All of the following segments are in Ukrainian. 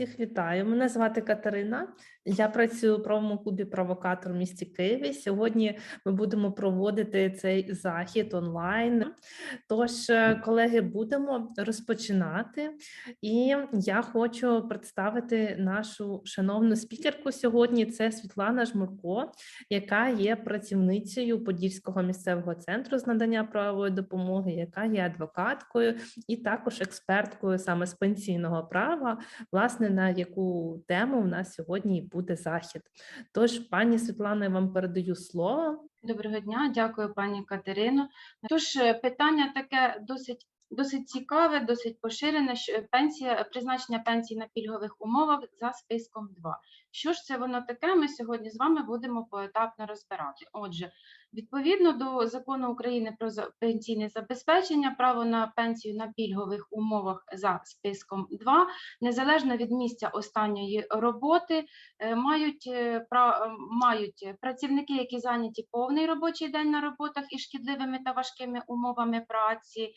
Всіх вітаю. Мене звати Катерина. Я працюю у правому клубі провокатор в місті Києві. Сьогодні ми будемо проводити цей захід онлайн. Тож, е, колеги, будемо розпочинати. І я хочу представити нашу шановну спікерку сьогодні. Це Світлана Жмурко, яка є працівницею Подільського місцевого центру з надання правової допомоги, яка є адвокаткою і також експерткою саме з пенсійного права власне, на яку тему в нас сьогодні буде захід. Тож, пані Світлана, я вам передаю слово. Доброго дня, дякую, пані Катерино. Тож е, питання таке досить досить цікаве, досить поширене. Пенсія, призначення пенсії на пільгових умовах за списком 2. Що ж це воно таке? Ми сьогодні з вами будемо поетапно розбирати. Отже, відповідно до закону України про пенсійне забезпечення, право на пенсію на пільгових умовах за списком 2, незалежно від місця останньої роботи, е, мають, е, е, мають працівники, які зайняті повний робочий день на роботах із шкідливими та важкими умовами праці,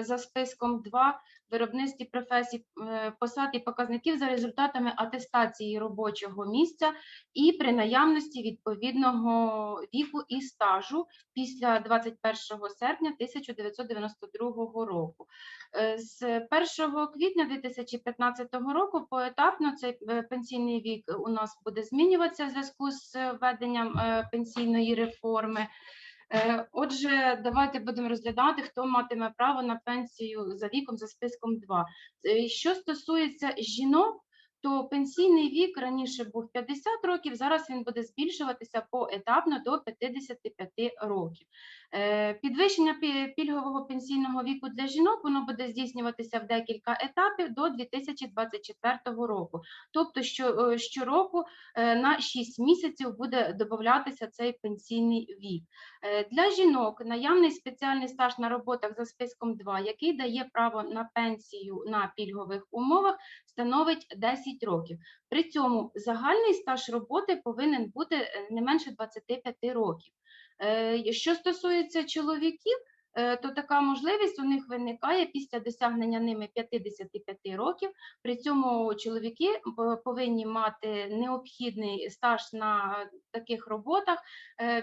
за списком 2 виробництві професій, е, посад і показників за результатами атестації робочого місця і при наявності відповідного віку і стажу після 21 серпня 1992 року. Е, З 1 квітня 2015 року поетапно цей е, пенсійний вік у нас буде змінюватися в зв'язку з введенням пенсійної реформи. Е, Отже, давайте будемо розглядати, хто матиме право на пенсію за віком за списком 2. Е, Що стосується жінок, то пенсійний вік раніше був 50 років, зараз він буде збільшуватися поетапно до 55 років. Е, Підвищення пільгового пенсійного віку для жінок воно буде здійснюватися в декілька етапів до 2024 року. Тобто, що, е, щороку е, на 6 місяців буде додатися цей пенсійний вік. Для жінок наявний спеціальний стаж на роботах за списком 2, який дає право на пенсію на пільгових умовах, становить 10 років. При цьому загальний стаж роботи повинен бути е, не менше 25 років. Е, Що стосується чоловіків, е, то така можливість у них виникає після досягнення ними 55 років. При цьому чоловіки повинні мати необхідний стаж на таких роботах,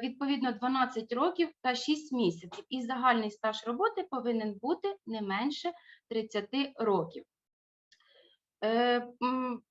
відповідно 12 років та 6 місяців. І загальний стаж роботи повинен бути не менше 30 років. Е,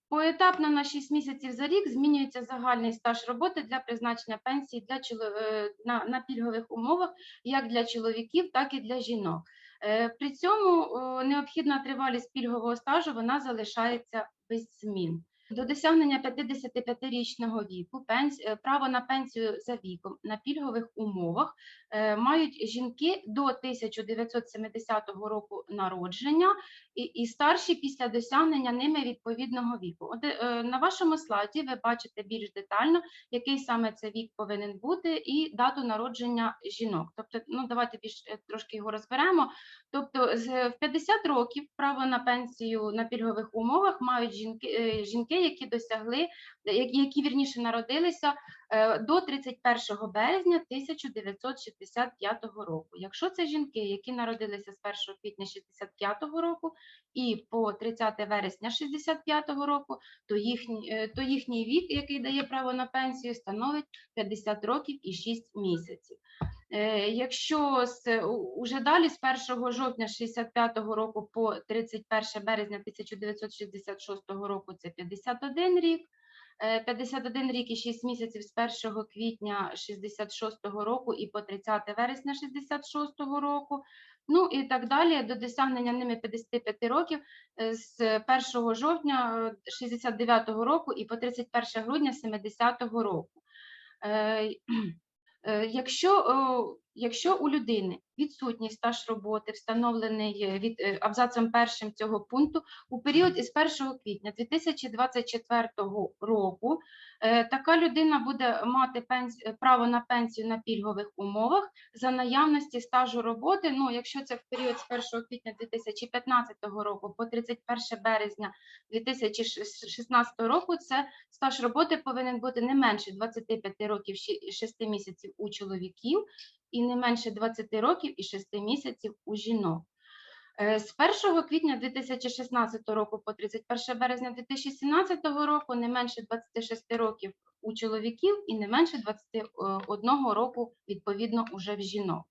Поетапно на 6 місяців за рік змінюється загальний стаж роботи для призначення пенсії для е, на, на пільгових умовах як для чоловіків, так і для жінок. Е, При цьому необхідна тривалість пільгового стажу вона залишається без змін. До досягнення 55-річного віку е, право на пенсію за віком на пільгових умовах е, мають жінки до 1970 року народження і, старші після досягнення ними відповідного віку. От, е, на вашому слайді ви бачите більш детально, який саме це вік повинен бути, і дату народження жінок. Тобто, ну давайте більш трошки його розберемо. Тобто, в 50 років право на пенсію на пільгових умовах мають жінки, е, які досягли, які, вірніше народилися е, до 31 березня 1965 року. Якщо це жінки, які народилися з 1 квітня 65 року і по 30 вересня 65 року, то їхній, е, то їхній вік, який дає право на пенсію, становить 50 років і 6 місяців. Е, Якщо з, уже далі з 1 жовтня 65 року по 31 березня 1966 року це 51 рік, Е, 51 рік і 6 місяців з 1 квітня 66 року і по 30 вересня 66 року. Ну і так далі до досягнення ними 55 років е, з 1 жовтня е, 69 року і по 31 грудня 70 року. Е, Е, Якщо, о, якщо у людини відсутній стаж роботи, встановлений е, від е, абзацом першим цього пункту, у період із 1 квітня 2024 року е, така людина буде мати право на пенсію на пільгових умовах за наявності стажу роботи. Ну, якщо це в період з 1 квітня 2015 року по 31 березня 2016 року, це стаж роботи повинен бути не менше 25 років і 6 місяців у чоловіків і не менше 20 років і 6 місяців у жінок. Е, З 1 квітня 2016 року по 31 березня 2017 року не менше 26 років у чоловіків і не менше 21 року відповідно уже в жінок.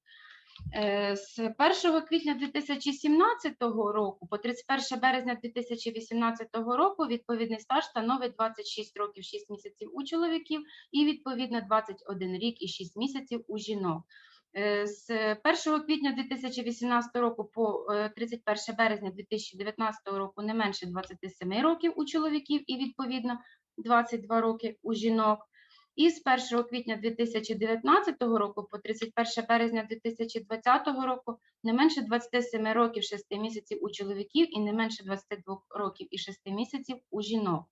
Е, З 1 квітня 2017 року по 31 березня 2018 року відповідний стаж становить 26 років 6 місяців у чоловіків і відповідно 21 рік і 6 місяців у жінок. Е, З 1 квітня 2018 року по е, 31 березня 2019 року не менше 27 років у чоловіків і відповідно 22 роки у жінок. І з 1 квітня 2019 року по 31 березня 2020 року не менше 27 років 6 місяців у чоловіків і не менше 22 років і 6 місяців у жінок.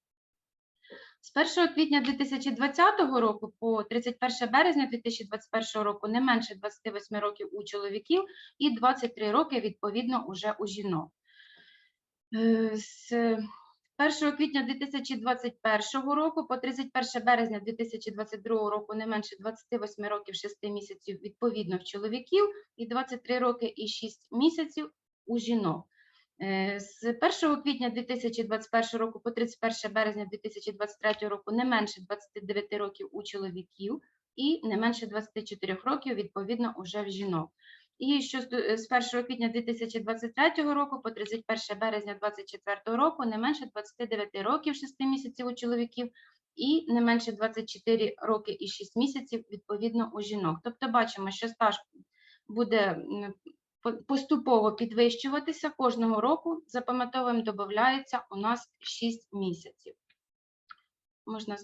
З 1 квітня 2020 року по 31 березня 2021 року не менше 28 років у чоловіків і 23 роки відповідно уже у жінок. Е, З 1 квітня 2021 року по 31 березня 2022 року не менше 28 років 6 місяців відповідно в чоловіків і 23 роки і 6 місяців у жінок. Е, З 1 квітня 2021 року по 31 березня 2023 року не менше 29 років у чоловіків і не менше 24 років відповідно уже в жінок. І що з 1 квітня 2023 року по 31 березня 2024 року не менше 29 років 6 місяців у чоловіків і не менше 24 роки і 6 місяців відповідно у жінок. Тобто бачимо, що стаж буде поступово підвищуватися кожного року. Запам'ятовуємо, додається у нас 6 місяців. Можна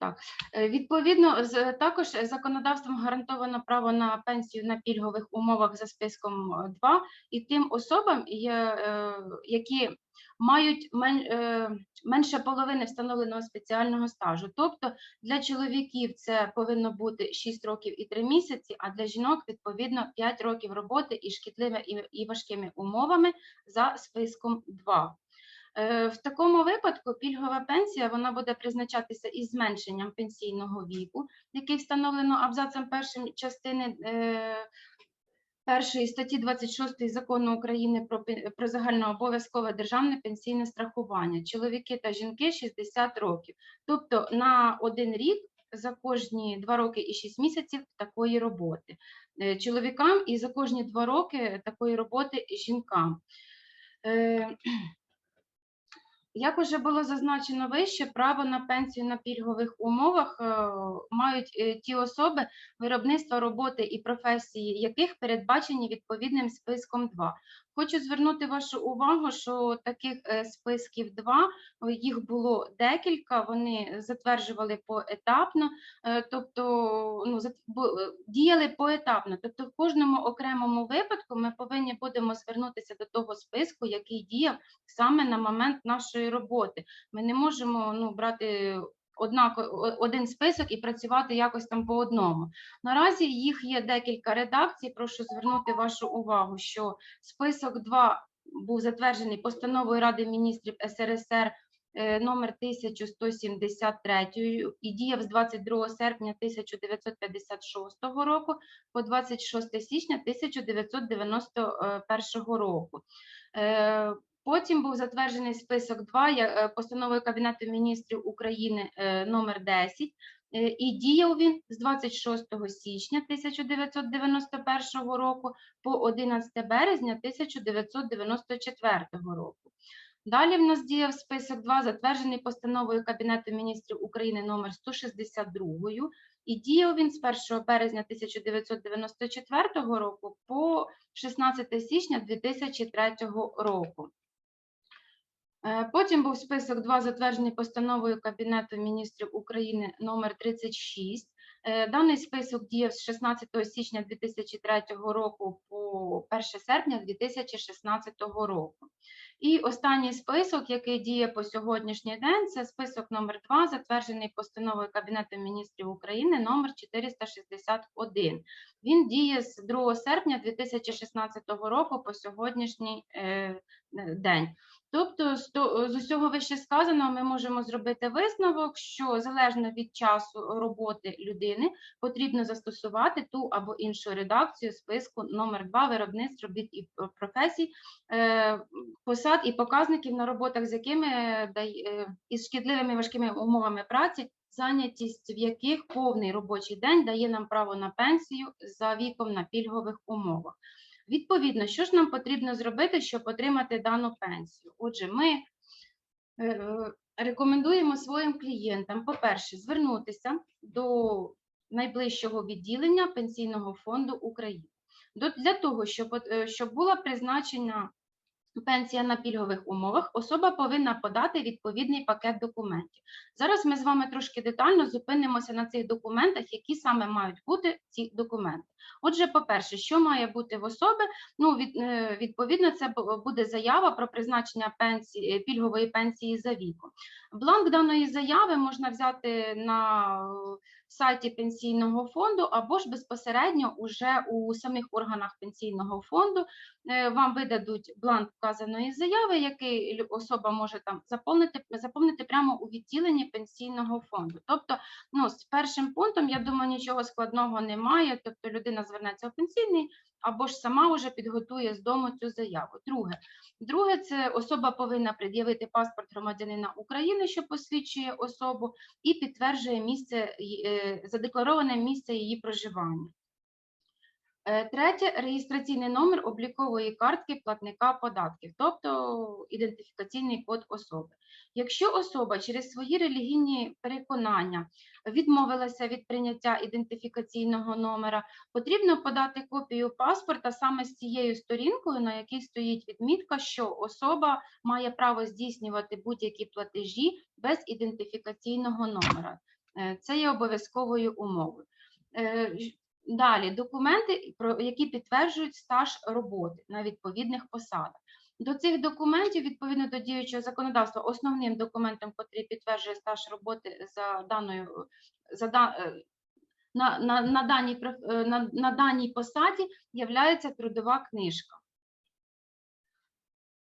так. Е, Відповідно, також законодавством гарантовано право на пенсію на пільгових умовах за списком 2 і тим особам, е, які мають е, менше половини встановленого спеціального стажу. Тобто для чоловіків це повинно бути 6 років і 3 місяці, а для жінок відповідно 5 років роботи із шкідливими і, і важкими умовами за списком 2. Е, В такому випадку пільгова пенсія вона буде призначатися із зменшенням пенсійного віку, який встановлено абзацом першим частини е, першої статті 26 закону України про, про загальнообов'язкове державне пенсійне страхування. Чоловіки та жінки 60 років. Тобто на один рік за кожні 2 роки і 6 місяців такої роботи. Е, Чоловікам і за кожні 2 роки такої роботи жінкам. Як уже було зазначено вище, право на пенсію на пільгових умовах е, мають е, ті особи, виробництва роботи і професії яких передбачені відповідним списком 2. Хочу звернути вашу увагу, що таких е, списків 2, о, їх було декілька, вони затверджували поетапно, е, тобто ну, е, діяли поетапно. Тобто в кожному окремому випадку ми повинні будемо звернутися до того списку, який діяв саме на момент нашої роботи. Ми не можемо ну, брати однако, один список і працювати якось там по одному. Наразі їх є декілька редакцій. Прошу звернути вашу увагу, що список 2 був затверджений постановою Ради міністрів СРСР е, номер 1173 і діяв з 22 серпня 1956 року по 26 січня 1991 року. Потім був затверджений список 2 е, постановою Кабінету міністрів України е, номер 10, е, і діяв він з 26 січня 1991 року по 11 березня 1994 року. Далі в нас діяв список 2, затверджений постановою Кабінету міністрів України номер 162, і діяв він з 1 березня 1994 року по 16 січня 2003 року. Е, Потім був список 2, затверджений постановою Кабінету міністрів України номер 36. Е, Даний список діяв з 16 січня 2003 року по 1 серпня 2016 року. І останній список, який діє по сьогоднішній день, це список номер 2, затверджений постановою Кабінету міністрів України номер 461. Він діє з 2 серпня 2016 року по сьогоднішній е, день. Тобто, з з усього вище сказаного, ми можемо зробити висновок, що залежно від часу роботи людини потрібно застосувати ту або іншу редакцію списку номер 2 виробництв робіт і професій, е, посад і показників на роботах, з якими е, е, із шкідливими важкими умовами праці, зайнятість в яких повний робочий день дає нам право на пенсію за віком на пільгових умовах. Відповідно, що ж нам потрібно зробити, щоб отримати дану пенсію? Отже, ми е, рекомендуємо своїм клієнтам, по-перше, звернутися до найближчого відділення Пенсійного фонду України. Для того, щоб, е, щоб була призначена пенсія на пільгових умовах, особа повинна подати відповідний пакет документів. Зараз ми з вами трошки детально зупинимося на цих документах, які саме мають бути ці документи. Отже, по-перше, що має бути в особи? Ну, від, е, відповідно, це буде заява про призначення пенсії, е, пільгової пенсії за віком. Бланк даної заяви можна взяти на сайті пенсійного фонду або ж безпосередньо уже у самих органах пенсійного фонду е, вам видадуть бланк вказаної заяви, який особа може там заповнити, заповнити прямо у відділенні пенсійного фонду. Тобто, ну, з першим пунктом, я думаю, нічого складного немає. Тобто людина звернеться в пенсійний або ж сама вже підготує з дому цю заяву. Друге, друге, це особа повинна пред'явити паспорт громадянина України, що посвідчує особу, і підтверджує місце е, задеклароване місце її проживання. Е, Третє реєстраційний номер облікової картки платника податків, тобто ідентифікаційний код особи. Якщо особа через свої релігійні переконання відмовилася від прийняття ідентифікаційного номера, потрібно подати копію паспорта саме з цією сторінкою, на якій стоїть відмітка, що особа має право здійснювати будь-які платежі без ідентифікаційного номера. Е, Це є обов'язковою умовою. Далі документи, які підтверджують стаж роботи на відповідних посадах. До цих документів, відповідно до діючого законодавства, основним документом, який підтверджує стаж роботи за даною за е, на, на, на, даній, е, на, на даній посаді, є трудова книжка.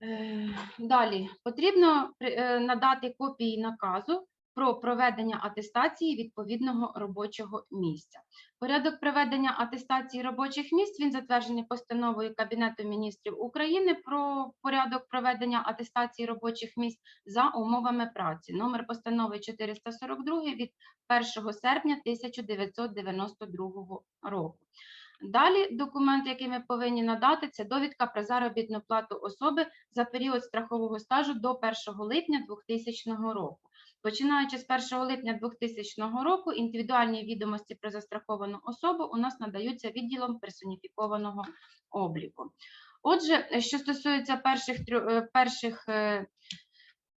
Е, Далі потрібно надати копії наказу про проведення атестації відповідного робочого місця. Порядок проведення атестації робочих місць він затверджений постановою Кабінету міністрів України про порядок проведення атестації робочих місць за умовами праці. Номер постанови 442 від 1 серпня 1992 року. Далі документ, який ми повинні надати, це довідка про заробітну плату особи за період страхового стажу до 1 липня 2000 року. Починаючи з 1 липня 2000 року, індивідуальні відомості про застраховану особу у нас надаються відділом персоніфікованого обліку. Отже, що стосується перших, е, перших е,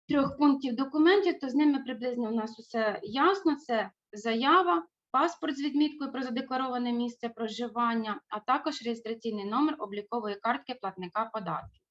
трьох пунктів документів, то з ними приблизно у нас усе ясно. Це заява, паспорт з відміткою про задеклароване місце проживання, а також реєстраційний номер облікової картки платника податків.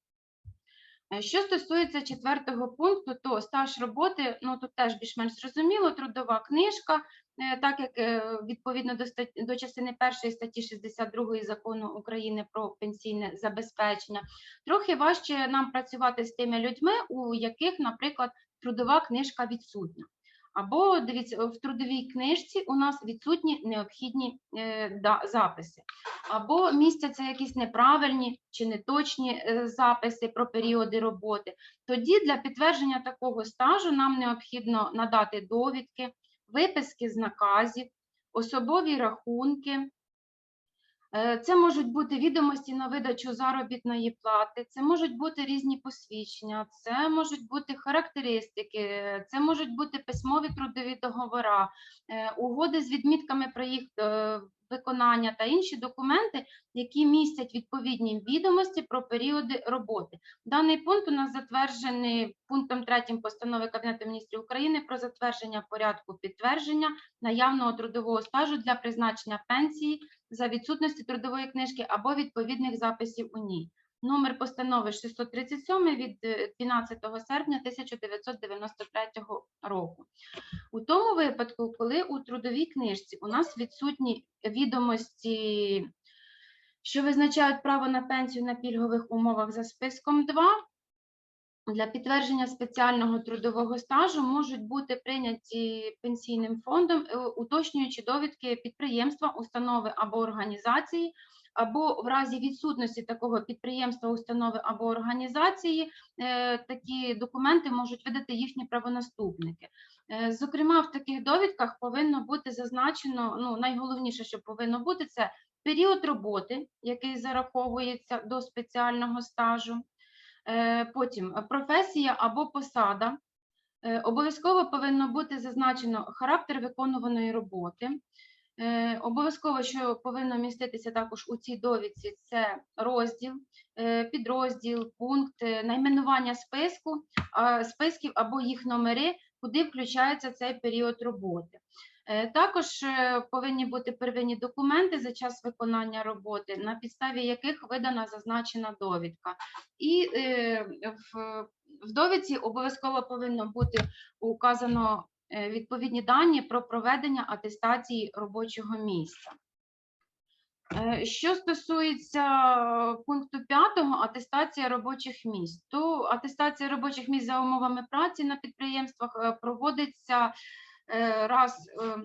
Е, Що стосується четвертого пункту, то стаж роботи, ну тут теж більш-менш зрозуміло, трудова книжка, е, так як е, відповідно до стат... до частини першої статті 62 закону України про пенсійне забезпечення, трохи важче нам працювати з тими людьми, у яких, наприклад, трудова книжка відсутня. Або дивіться, в трудовій книжці у нас відсутні необхідні е, записи, або містяться якісь неправильні чи неточні е, записи про періоди роботи. Тоді для підтвердження такого стажу нам необхідно надати довідки, виписки з наказів, особові рахунки. Е, Це можуть бути відомості на видачу заробітної плати, це можуть бути різні посвідчення, це можуть бути характеристики, це можуть бути письмові трудові договори, е, угоди з відмітками про їх е, виконання та інші документи, які містять відповідні відомості про періоди роботи. Даний пункт у нас затверджений пунктом 3 постанови Кабінету міністрів України про затвердження порядку підтвердження наявного трудового стажу для призначення пенсії за відсутності трудової книжки або відповідних записів у ній. Номер постанови 637 від е, 12 серпня 1993 року. У тому випадку, коли у трудовій книжці у нас відсутні відомості, що визначають право на пенсію на пільгових умовах за списком 2, для підтвердження спеціального трудового стажу можуть бути прийняті пенсійним фондом е, уточнюючі довідки підприємства, установи або організації, або в разі відсутності такого підприємства, установи або організації е, такі документи можуть видати їхні правонаступники. Е, Зокрема, в таких довідках повинно бути зазначено, ну найголовніше, що повинно бути, це період роботи, який зараховується до спеціального стажу. Е, Потім е, професія або посада. Е, Обов'язково повинно бути зазначено характер виконуваної роботи. Обов'язково, що повинно міститися також у цій довідці, це розділ, підрозділ, пункт, найменування списку, списків або їх номери, куди включається цей період роботи. Е, Також е, повинні бути первинні документи за час виконання роботи, на підставі яких видана зазначена довідка. І е, в, довідці обов'язково повинно бути указано відповідні дані про проведення атестації робочого місця. Що стосується пункту 5 атестація робочих місць, то атестація робочих місць за умовами праці на підприємствах проводиться раз, е,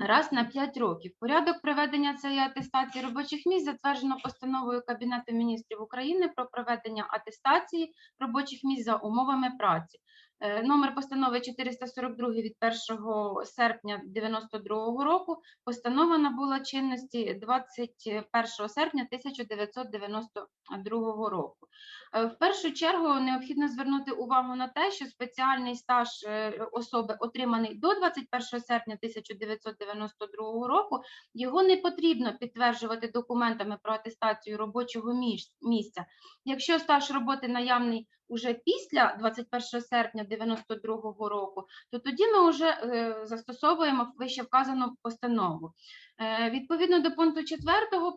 раз на 5 років. Порядок проведення цієї атестації робочих місць затверджено постановою Кабінету міністрів України про проведення атестації робочих місць за умовами праці. Е, Номер постанови 442 від 1 серпня 92 року. Постанова набула чинності 21 серпня 1992 року. Е, В першу чергу необхідно звернути увагу на те, що спеціальний стаж е, особи, отриманий до 21 серпня 1992 року, його не потрібно підтверджувати документами про атестацію робочого місця. Якщо стаж роботи наявний уже після 21 серпня 1992 року, то тоді ми вже е, застосовуємо вище вказану постанову. Е, Відповідно до пункту 4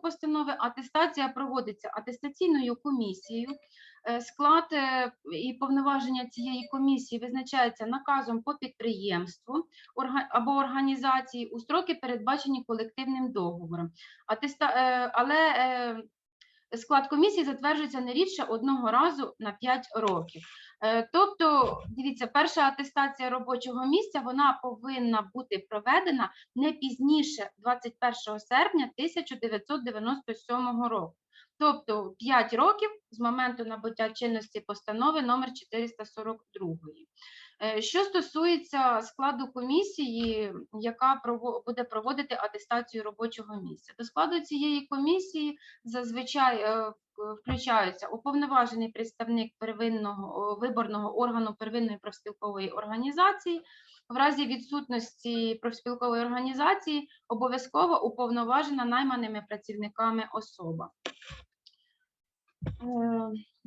постанови, атестація проводиться атестаційною комісією. Е, Склад і повноваження цієї комісії визначається наказом по підприємству або організації у строки, передбачені колективним договором. Але склад комісії затверджується не рідше одного разу на 5 років. Е, Тобто, дивіться, перша атестація робочого місця вона повинна бути проведена не пізніше 21 серпня 1997 року. Тобто 5 років з моменту набуття чинності постанови номер 442. Е, Що стосується складу комісії, яка буде проводити атестацію робочого місця, до складу цієї комісії зазвичай е, включаються уповноважений представник первинного виборного органу первинної профспілкової організації. В разі відсутності профспілкової організації обов'язково уповноважена найманими працівниками особа.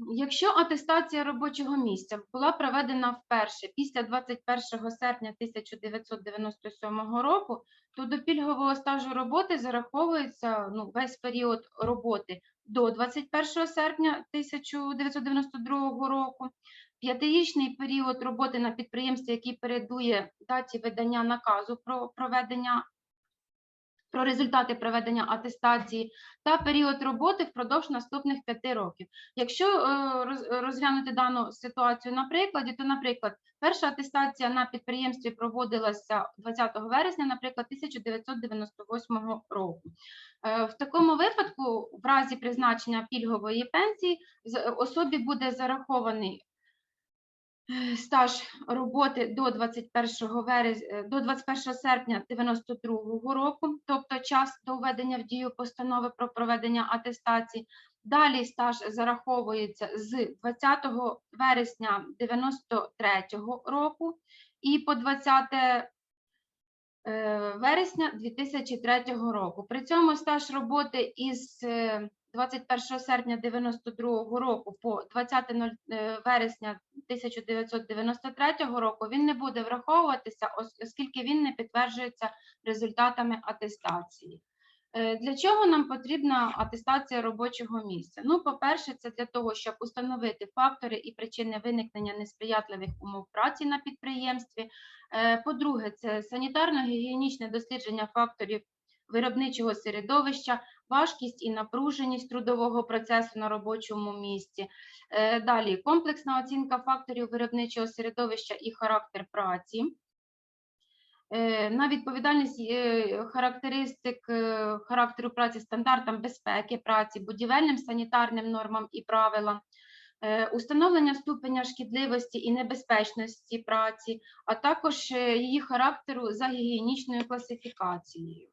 Якщо атестація робочого місця була проведена вперше після 21 серпня 1997 року, то до пільгового стажу роботи зараховується ну, весь період роботи до 21 серпня 1992 року. П'ятирічний період роботи на підприємстві, який передує даті видання наказу про проведення про результати проведення атестації та період роботи впродовж наступних п'яти років. Якщо е, розглянути дану ситуацію на прикладі, то, наприклад, перша атестація на підприємстві проводилася 20 вересня, наприклад, 1998 року. Е, В такому випадку, в разі призначення пільгової пенсії, особі буде зарахований стаж роботи до 21 верес... е, до 21 серпня 92 року, тобто час до введення в дію постанови про проведення атестації. Далі стаж зараховується з 20 вересня 93 року і по 20 е, вересня 2003 року. При цьому стаж роботи із е, 21 серпня 92 року по 20 нуль- е, вересня 1993 року він не буде враховуватися, ос- оскільки він не підтверджується результатами атестації. Е, Для чого нам потрібна атестація робочого місця? Ну, по-перше, це для того, щоб установити фактори і причини виникнення несприятливих умов праці на підприємстві. Е, По-друге, це санітарно-гігієнічне дослідження факторів виробничого середовища, важкість і напруженість трудового процесу на робочому місці. Е, Далі комплексна оцінка факторів виробничого середовища і характер праці. Е, На відповідальність е, характеристик характеру праці стандартам безпеки праці, будівельним санітарним нормам і правилам, установлення ступеня шкідливості і небезпечності праці, а також її характеру за гігієнічною класифікацією.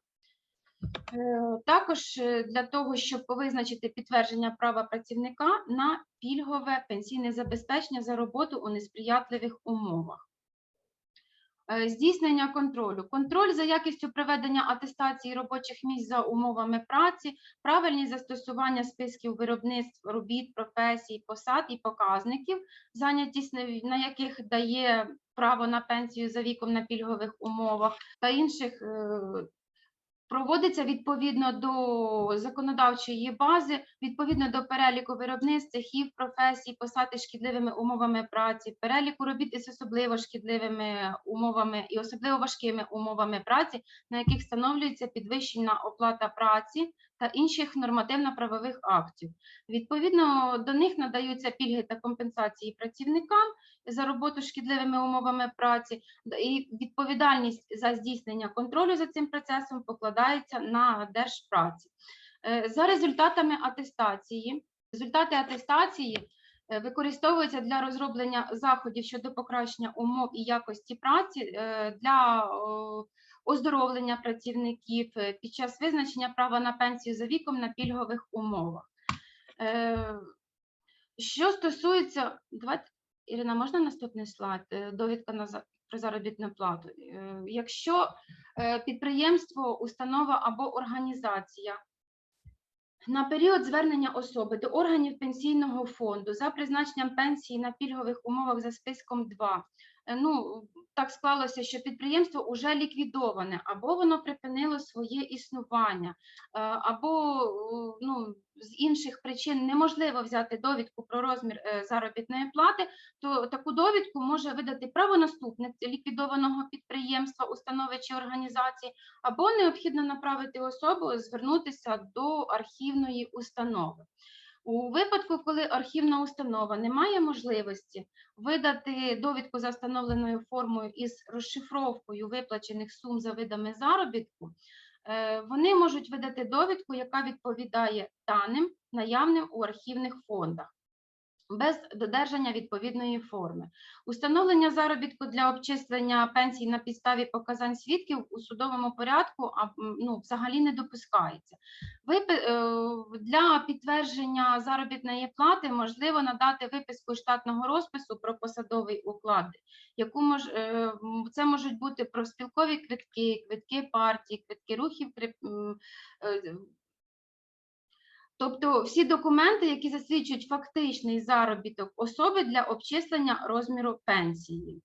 Е, Також е, для того, щоб визначити підтвердження права працівника на пільгове пенсійне забезпечення за роботу у несприятливих умовах. Е, Здійснення контролю. Контроль за якістю проведення атестації робочих місць за умовами праці, правильність застосування списків виробництв, робіт, професій, посад і показників, зайнятість на яких дає право на пенсію за віком на пільгових умовах та інших проводиться відповідно до законодавчої бази, відповідно до переліку виробництв, цехів, професій, посади шкідливими умовами праці, переліку робіт із особливо шкідливими умовами і особливо важкими умовами праці, на яких встановлюється підвищена оплата праці та інших нормативно-правових актів. Відповідно до них надаються пільги та компенсації працівникам за роботу шкідливими умовами праці, і відповідальність за здійснення контролю за цим процесом покладається на Держпраці. Е, За результатами атестації, результати атестації е, використовуються для розроблення заходів щодо покращення умов і якості праці е, для оздоровлення працівників е, під час визначення права на пенсію за віком на пільгових умовах. Е, Що стосується, давайте, Ірина, можна наступний слайд? Е, Довідка на про заробітну плату. Якщо підприємство, установа або організація на період звернення особи до органів пенсійного фонду за призначенням пенсії на пільгових умовах за списком 2, е, ну, так склалося, що підприємство вже ліквідоване, або воно припинило своє існування, е, або е, ну, з інших причин неможливо взяти довідку про розмір е, заробітної плати, то таку довідку може видати правонаступник ліквідованого підприємства, установи чи організації, або необхідно направити особу звернутися до архівної установи. У випадку, коли архівна установа не має можливості видати довідку за встановленою формою із розшифровкою виплачених сум за видами заробітку, е, вони можуть видати довідку, яка відповідає даним, наявним у архівних фондах. Без додержання відповідної форми. Установлення заробітку для обчислення пенсій на підставі показань свідків у судовому порядку ну, взагалі не допускається. Е, Для підтвердження заробітної плати можливо надати виписку штатного розпису про посадовий уклад, яку мож, е, це можуть бути профспілкові квитки, квитки партії, квитки рухів. е, Тобто всі документи, які засвідчують фактичний заробіток особи для обчислення розміру пенсії.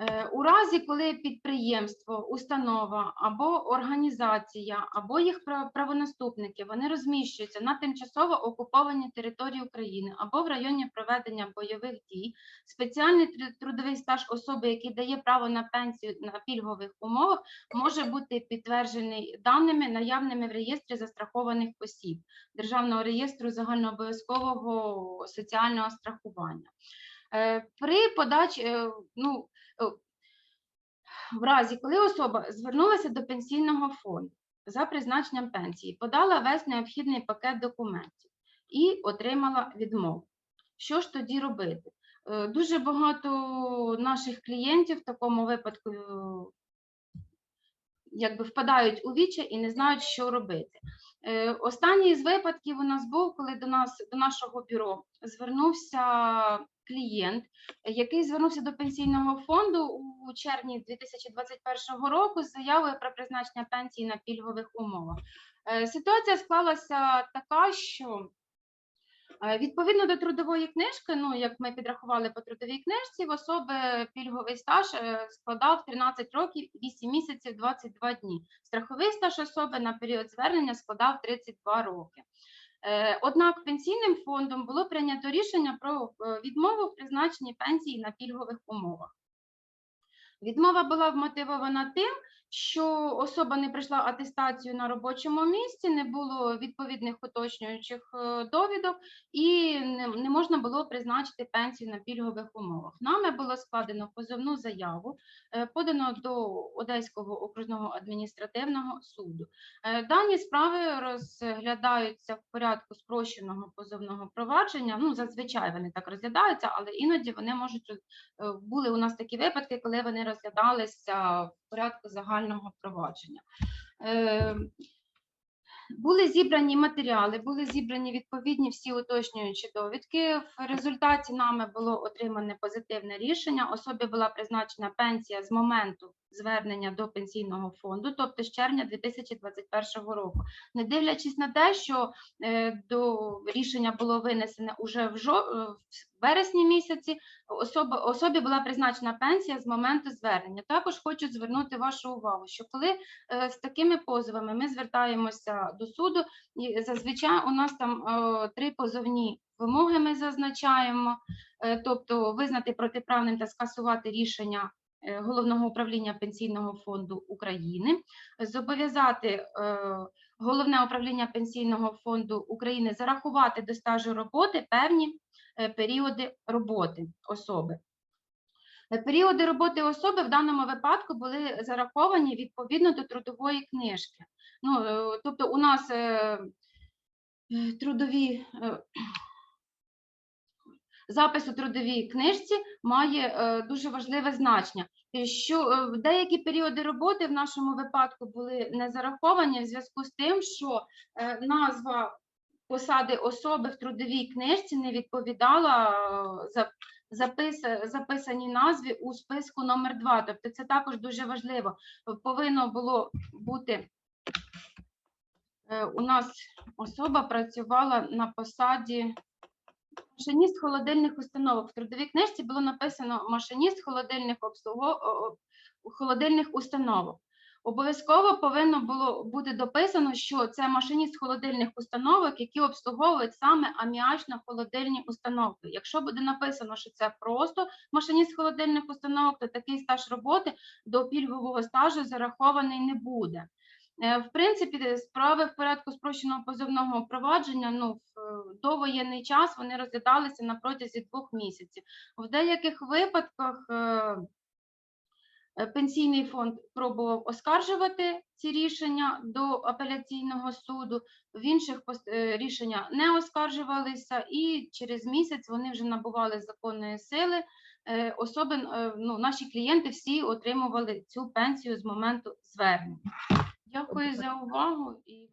Е, У разі, коли підприємство, установа або організація, або їх правонаступники вони розміщуються на тимчасово окупованій території України або в районі проведення бойових дій, спеціальний трудовий стаж особи, який дає право на пенсію на пільгових умовах, може бути підтверджений даними, наявними в реєстрі застрахованих осіб Державного реєстру загальнообов'язкового соціального страхування. Е, При подачі, е, ну, в разі, коли особа звернулася до пенсійного фонду за призначенням пенсії, подала весь необхідний пакет документів і отримала відмову. Що ж тоді робити? Е, Дуже багато наших клієнтів в такому випадку е, якби впадають у вічі і не знають, що робити. Е, Останній з випадків у нас був, коли до нас до нашого бюро звернувся клієнт, який звернувся до пенсійного фонду у червні 2021 року з заявою про призначення пенсії на пільгових умовах. Е, Ситуація склалася така, що Е, Відповідно до трудової книжки, ну як ми підрахували по трудовій книжці, в особи пільговий стаж е, складав 13 років, 8 місяців, 22 дні. Страховий стаж особи на період звернення складав 32 роки. Е, Однак пенсійним фондом було прийнято рішення про е, відмову в призначенні пенсії на пільгових умовах. Відмова була вмотивована тим, що особа не пройшла атестацію на робочому місці, не було відповідних уточнюючих е, довідок і не, можна було призначити пенсію на пільгових умовах. Нами було складено позовну заяву, е, подано до Одеського окружного адміністративного суду. Е, Дані справи розглядаються в порядку спрощеного позовного провадження. Ну, зазвичай вони так розглядаються, але іноді вони можуть були у нас такі випадки, коли вони розглядалися в порядку загального провадження. Е, Були зібрані матеріали, були зібрані відповідні всі уточнюючі довідки. В результаті нами було отримане позитивне рішення. Особі була призначена пенсія з моменту звернення до пенсійного фонду, тобто з червня 2021 року. Не дивлячись на те, що е, до рішення було винесене уже е, в вересні місяці, особа, особі була призначена пенсія з моменту звернення. Також хочу звернути вашу увагу, що коли е, з такими позовами ми звертаємося до суду, і зазвичай у нас там три позовні вимоги ми зазначаємо, тобто визнати протиправним та скасувати рішення Головного управління Пенсійного фонду України, зобов'язати е, Головне управління Пенсійного фонду України зарахувати до стажу роботи певні е, періоди роботи особи. Е, Періоди роботи особи в даному випадку були зараховані відповідно до трудової книжки. Ну, е, тобто, у нас е, е, трудові е, запис у трудовій книжці має е, дуже важливе значення. Що е, деякі періоди роботи в нашому випадку були не зараховані в зв'язку з тим, що е, назва посади особи в трудовій книжці не відповідала за запис, записаній назві у списку номер 2 Тобто це також дуже важливо. Повинно було бути у нас особа працювала на посаді машиніст холодильних установок. В трудовій книжці було написано машиніст холодильних обслуго... холодильних установок. Обов'язково повинно було бути дописано, що це машиніст холодильних установок, які обслуговують саме аміачно-холодильні установки. Якщо буде написано, що це просто машиніст холодильних установок, то такий стаж роботи до пільгового стажу зарахований не буде. Е, В принципі, справи в порядку спрощеного позовного провадження ну, в е, довоєнний час вони розглядалися на протязі двох місяців. В деяких випадках е, пенсійний фонд пробував оскаржувати ці рішення до апеляційного суду, в інших рішення не оскаржувалися, і через місяць вони вже набували законної сили. Особи, ну, наші клієнти всі отримували цю пенсію з моменту звернення. Дякую за увагу і.